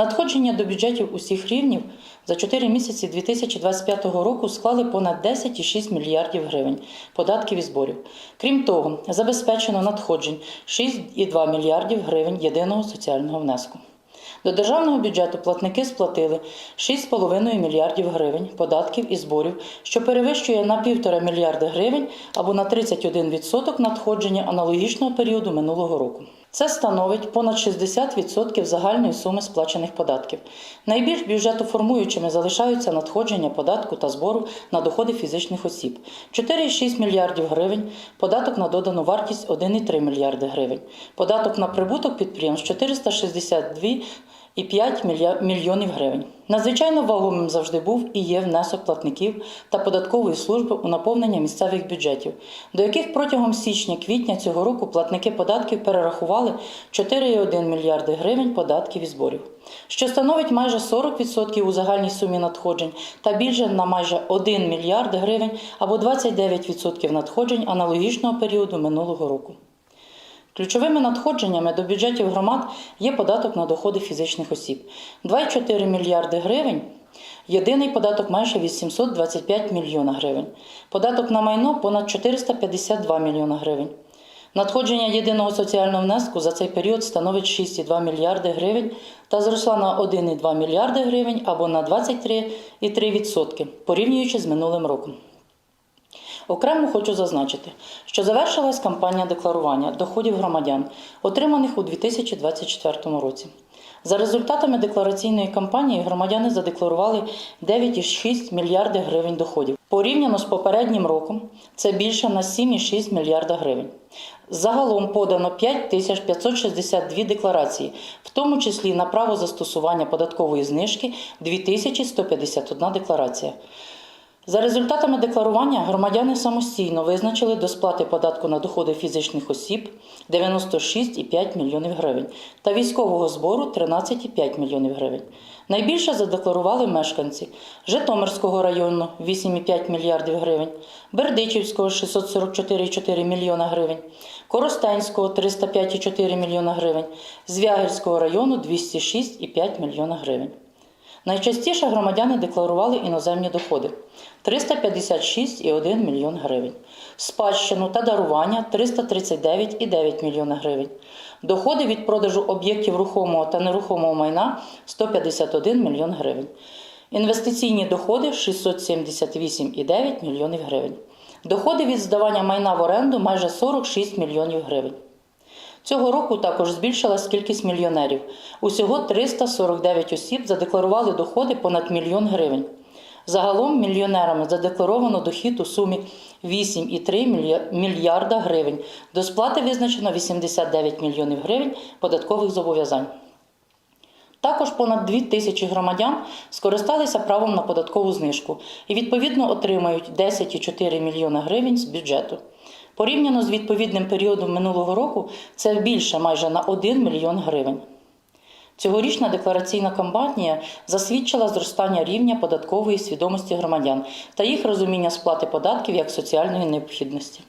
Надходження до бюджетів усіх рівнів за 4 місяці 2025 року склали понад 10,6 мільярдів гривень податків і зборів. Крім того, забезпечено надходжень 6,2 мільярдів гривень єдиного соціального внеску. До державного бюджету платники сплатили 6,5 мільярдів гривень податків і зборів, що перевищує на 1,5 мільярда гривень або на 31% надходження аналогічного періоду минулого року. Це становить понад 60% загальної суми сплачених податків. Найбільш бюджетоформуючими залишаються надходження податку та збору на доходи фізичних осіб 4,6 мільярдів гривень, податок на додану вартість 1,3 мільярди гривень, податок на прибуток підприємств 462 і 5 мільйонів гривень. Надзвичайно вагомим завжди був і є внесок платників та податкової служби у наповнення місцевих бюджетів, до яких протягом січня-квітня цього року платники податків перерахували 4,1 мільярди гривень податків і зборів, що становить майже 40% у загальній сумі надходжень та більше на майже 1 мільярд гривень або 29% надходжень аналогічного періоду минулого року. Ключовими надходженнями до бюджетів громад є податок на доходи фізичних осіб 2,4 мільярди гривень. Єдиний податок майже 825 мільйона гривень. Податок на майно понад 452 мільйона гривень. Надходження єдиного соціального внеску за цей період становить 6,2 мільярди гривень та зросла на 1,2 мільярди гривень або на 23,3% порівнюючи з минулим роком. Окремо хочу зазначити, що завершилась кампанія декларування доходів громадян, отриманих у 2024 році. За результатами деклараційної кампанії громадяни задекларували 9,6 мільярди гривень доходів. Порівняно з попереднім роком це більше на 7,6 мільярда гривень. Загалом подано 5562 декларації, в тому числі на право застосування податкової знижки 2151 декларація. За результатами декларування громадяни самостійно визначили до сплати податку на доходи фізичних осіб 96,5 мільйонів гривень та військового збору 13,5 мільйонів гривень. Найбільше задекларували мешканці Житомирського району 8,5 мільярдів гривень, Бердичівського 644,4 мільйона гривень, Коростенського 305,4 мільйона гривень, Звягельського району 206,5 мільйона гривень. Найчастіше громадяни декларували іноземні доходи 356,1 мільйон гривень, спадщину та дарування 339,9 мільйона гривень, доходи від продажу об'єктів рухомого та нерухомого майна 151 мільйон гривень, інвестиційні доходи 678,9 мільйонів гривень, доходи від здавання майна в оренду майже 46 мільйонів гривень. Цього року також збільшилась кількість мільйонерів. Усього 349 осіб задекларували доходи понад мільйон гривень. Загалом мільйонерами задекларовано дохід у сумі 8,3 мільярда гривень. До сплати визначено 89 мільйонів гривень податкових зобов'язань. Також понад 2 тисячі громадян скористалися правом на податкову знижку і відповідно отримають 10,4 мільйона гривень з бюджету. Порівняно з відповідним періодом минулого року це більше майже на 1 мільйон гривень. Цьогорічна деклараційна кампанія засвідчила зростання рівня податкової свідомості громадян та їх розуміння сплати податків як соціальної необхідності.